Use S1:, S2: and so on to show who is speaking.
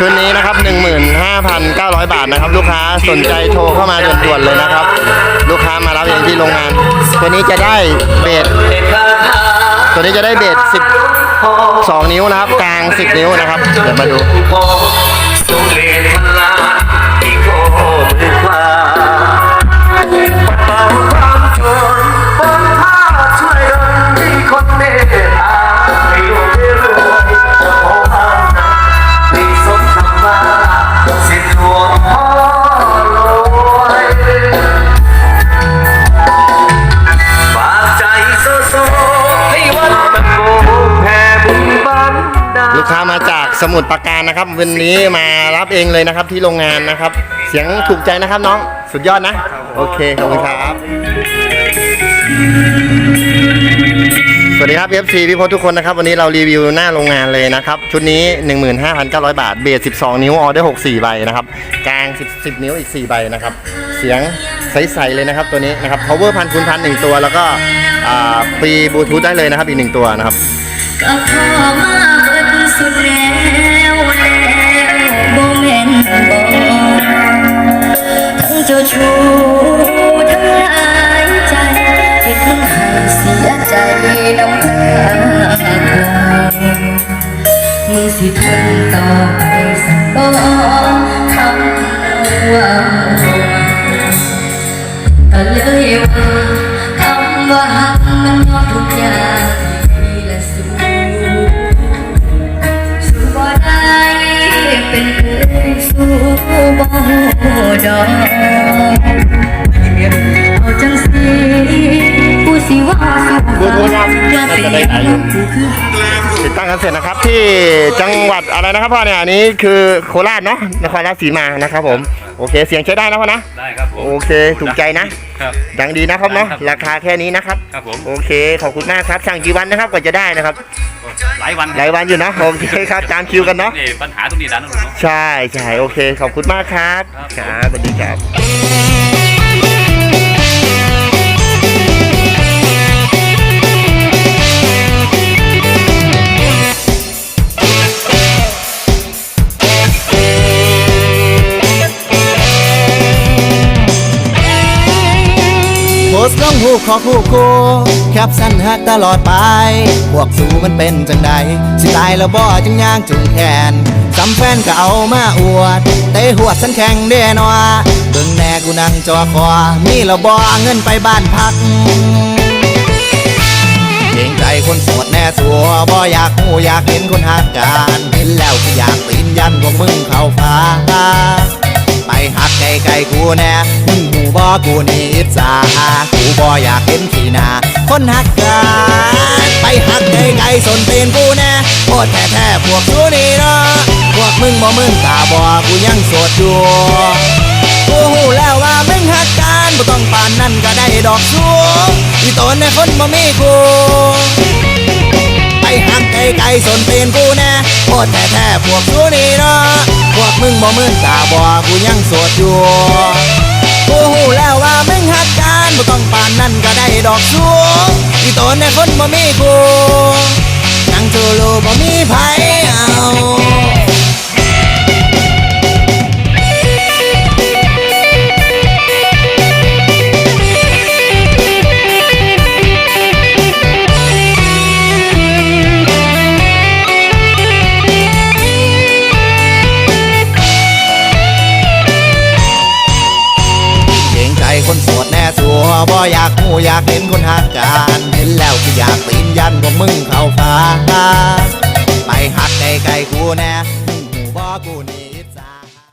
S1: ชุดนี้นะครับ 15,900 บาทนะครับ ลูกค้าสนใจโทรเข้ามาด่วนๆเลยนะครับ ลูกค้ามารับเองที่โรงงาน ตัวนี้จะได้เบสตัวนี้จะได้เบส12 นิ้วนะครับ กลาง 10 นิ้วนะครับ เดี๋ยวมาดู
S2: สมุทร
S1: ปราการนะครับ วันนี้มารับเองเลยนะครับที่โรงงานนะครับ เสียงถูกใจนะครับน้องสุดยอดนะ โอเคขอบคุณครับ สวัสดีครับ FC พี่พศทุกคนนะครับ วันนี้เรารีวิวหน้าโรงงานเลยนะครับ ชุดนี้ 15,900 บาท เบส 12 นิ้วออเดอร์64 ใบนะครับ กลาง 10 10 นิ้วอีก 4 ใบนะครับ เสียงใสๆเลยนะครับตัวนี้นะครับ power พันคูณพันหนึ่งตัว แล้วก็อ่าฟรีบลูทูธได้เลยนะครับอีกหนึ่งตัวนะครับ
S3: ก็พอมาเบิด สุดแล้วแล้วบ่แม่นบ่ทั้งเจ้าชู้ทั้งหายใจเฮ็ดให้เสียใจน้ำตาคลอมึงสิทนต่อไปสักบ่คำว่าก็เลยว่าคำว่าหักมันยอมทุกอย่าง สู้บ่ดอกเอาจังสิผู้สิว่าสู้
S1: บลูทูธครับ
S3: ว่าเป็น
S1: น่าจะได้ขายอยู่
S3: ผู้คือ
S1: ติดตั้งกันเสร็จนะครับที่จังหวัดอะไรนะครับพ่อเนี่ยอันนี้คือโคราชเนาะนครราชสีมานะครับผมโอเคเสียงใช้ได้นะพ่อนะ
S4: ได้ครับผม
S1: โอเคถูกใจนะครับดังดีนะครับเนาะ
S4: ครับ
S1: ราคาแค่นี้นะครับ
S4: ครับผม
S1: โอเคขอบคุณมากครับสั่งกี่วันนะครับกว่าจะได้นะครับ
S4: หลายวัน
S1: หลายวันอยู่นะโอเคครับตามคิวกันเนาะ
S4: ปัญหาตรงนี้ด้านนู้นเนาะ
S1: ใช่ใช่โอเคขอบคุณมากครับ
S4: ครับ
S1: ครับสวัสดีครับ
S5: สต์ลงหูขอคู่คู่แคปสั้นหักตลอดไป พวกสูมันเป็นจังใดสิตายแล้วบ่จึงย่างจุงแขนจำแฟนก็เอามาอวดเตะหัวดสันแข่งเด้นวเบิ่งแน่กูนั่งจอคอ มีแล้วบ่เงินไปบ้านพักเกรงใจคนโสดแน่สัวบ่อยากหูอยากเห็นคนหักกันเห็นแล้วก็อยากปีนยันพวกมึงเข้าฟ กูแน่มึงหูบ่กูนี่อิจฉากูบ่อยากเห็นขี้หน้าคนหักกันไปหักไกลไกลสนเป็นกูแน่โคตรแท้แท้ๆพวกกูนี่เนาะพวกมึงบ่มึงตาบ่กูยังโสดอยู่กูหูแล้วว่ามึงหักกันบ่ต้องปานนั่นก็ได้ดอกชูอีตนในคนบ่มีกู ไกไกลๆสนเป็นกูแน่โคตรแท้แท้ๆพวกกูนี่เนาะพวกมึงบ่มึนตาบ่กูยังโสดอยู่กูหูแล้วว่ามึงหักกันบ่ต้องปานนั่นก็ได้ดอกชูงอีตนในคนบ่มีกูนั่งโจโลบ่มีไผ อยากหูอยากเห็นคนหักกัน